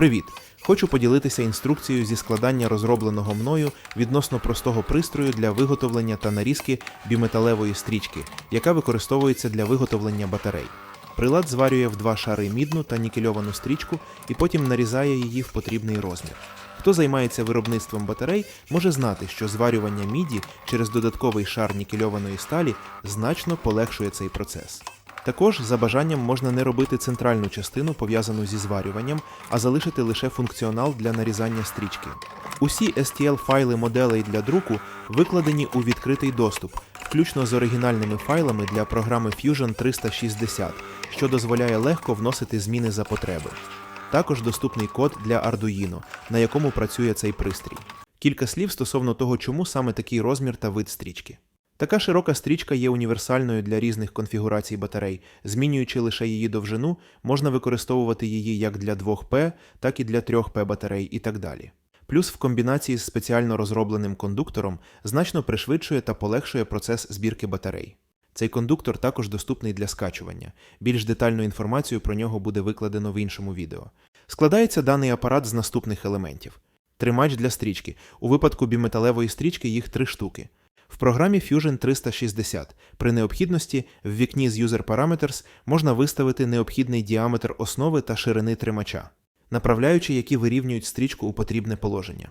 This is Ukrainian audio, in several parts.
Привіт! Хочу поділитися інструкцією зі складання розробленого мною відносно простого пристрою для виготовлення та нарізки біметалевої стрічки, яка використовується для виготовлення батарей. Прилад зварює в два шари мідну та нікельовану стрічку і потім нарізає її в потрібний розмір. Хто займається виробництвом батарей, може знати, що зварювання міді через додатковий шар нікельованої сталі значно полегшує цей процес. Також за бажанням можна не робити центральну частину, пов'язану зі зварюванням, а залишити лише функціонал для нарізання стрічки. Усі STL-файли моделей для друку викладені у відкритий доступ, включно з оригінальними файлами для програми Fusion 360, що дозволяє легко вносити зміни за потреби. Також доступний код для Arduino, на якому працює цей пристрій. Кілька слів стосовно того, чому саме такий розмір та вид стрічки. Така широка стрічка є універсальною для різних конфігурацій батарей. Змінюючи лише її довжину, можна використовувати її як для 2П, так і для 3П батарей і так далі. Плюс в комбінації з спеціально розробленим кондуктором значно пришвидшує та полегшує процес збірки батарей. Цей кондуктор також доступний для скачування. Більш детальну інформацію про нього буде викладено в іншому відео. Складається даний апарат з наступних елементів: тримач для стрічки. У випадку біметалевої стрічки їх три штуки. В програмі Fusion 360 при необхідності в вікні з User Parameters можна виставити необхідний діаметр основи та ширини тримача, направляючи, які вирівнюють стрічку у потрібне положення.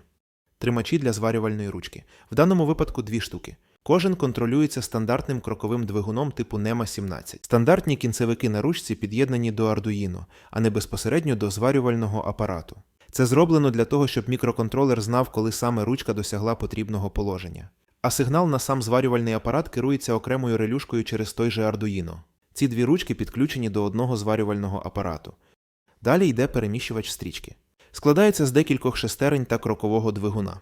Тримачі для зварювальної ручки. В даному випадку дві штуки. Кожен контролюється стандартним кроковим двигуном типу NEMA 17. Стандартні кінцевики на ручці під'єднані до Arduino, а не безпосередньо до зварювального апарату. Це зроблено для того, щоб мікроконтролер знав, коли саме ручка досягла потрібного положення. А сигнал на сам зварювальний апарат керується окремою релюшкою через той же Arduino. Ці дві ручки підключені до одного зварювального апарату. Далі йде переміщувач стрічки. Складається з декількох шестерень та крокового двигуна.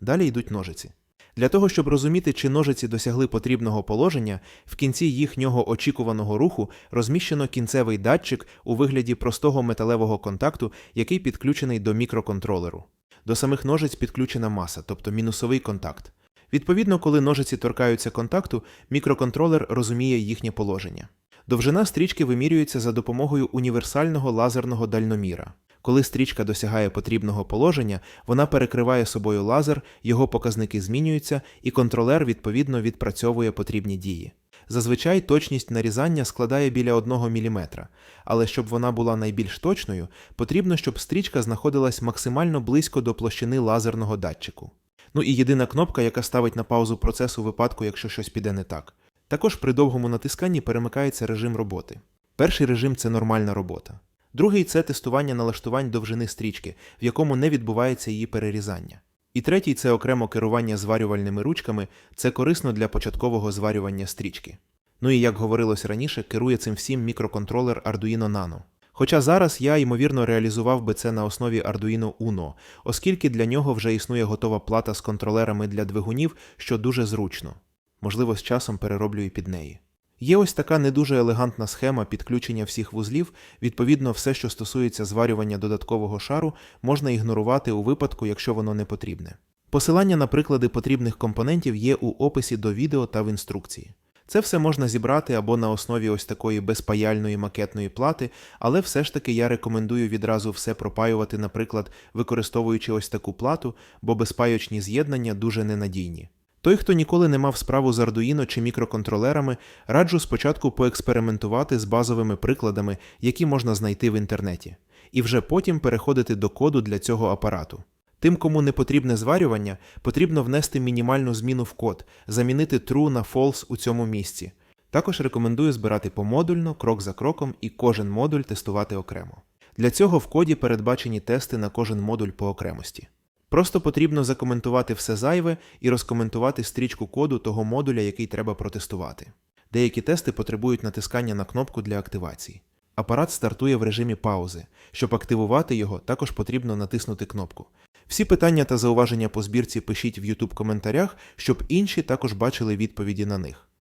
Далі йдуть ножиці. Для того, щоб розуміти, чи ножиці досягли потрібного положення, в кінці їхнього очікуваного руху розміщено кінцевий датчик у вигляді простого металевого контакту, який підключений до мікроконтролеру. До самих ножиць підключена маса, тобто мінусовий контакт. Відповідно, коли ножиці торкаються контакту, мікроконтролер розуміє їхнє положення. Довжина стрічки вимірюється за допомогою універсального лазерного дальноміра. Коли стрічка досягає потрібного положення, вона перекриває собою лазер, його показники змінюються, і контролер відповідно відпрацьовує потрібні дії. Зазвичай точність нарізання складає біля 1 мм, але щоб вона була найбільш точною, потрібно, щоб стрічка знаходилась максимально близько до площини лазерного датчику. Ну і єдина кнопка, яка ставить на паузу процес у випадку, якщо щось піде не так. Також при довгому натисканні перемикається режим роботи. Перший режим це нормальна робота. Другий це тестування налаштувань довжини стрічки, в якому не відбувається її перерізання. І третій це окремо керування зварювальними ручками, це корисно для початкового зварювання стрічки. Ну і як говорилось раніше, керує цим всім мікроконтролер Arduino Nano. Хоча зараз я, ймовірно, реалізував би це на основі Arduino Uno, оскільки для нього вже існує готова плата з контролерами для двигунів, що дуже зручно. Можливо, з часом перероблю і під неї. Є ось така не дуже елегантна схема підключення всіх вузлів. Відповідно, все, що стосується зварювання додаткового шару, можна ігнорувати у випадку, якщо воно не потрібне. Посилання на приклади потрібних компонентів є у описі до відео та в інструкції. Це все можна зібрати або на основі ось такої безпаяльної макетної плати, але все ж таки я рекомендую відразу все пропаювати, наприклад, використовуючи ось таку плату, бо безпайочні з'єднання дуже ненадійні. Той, хто ніколи не мав справу з Arduino чи мікроконтролерами, раджу спочатку поекспериментувати з базовими прикладами, які можна знайти в інтернеті, і вже потім переходити до коду для цього апарату. Тим, кому не потрібне зварювання, потрібно внести мінімальну зміну в код, замінити true на false у цьому місці. Також рекомендую збирати помодульно, крок за кроком, і кожен модуль тестувати окремо. Для цього в коді передбачені тести на кожен модуль по окремості. Просто потрібно закоментувати все зайве і розкоментувати стрічку коду того модуля, який треба протестувати. Деякі тести потребують натискання на кнопку для активації. Апарат стартує в режимі паузи. Щоб активувати його, також потрібно натиснути кнопку. Всі питання та зауваження по збірці пишіть в YouTube коментарях, щоб інші також бачили відповіді на них.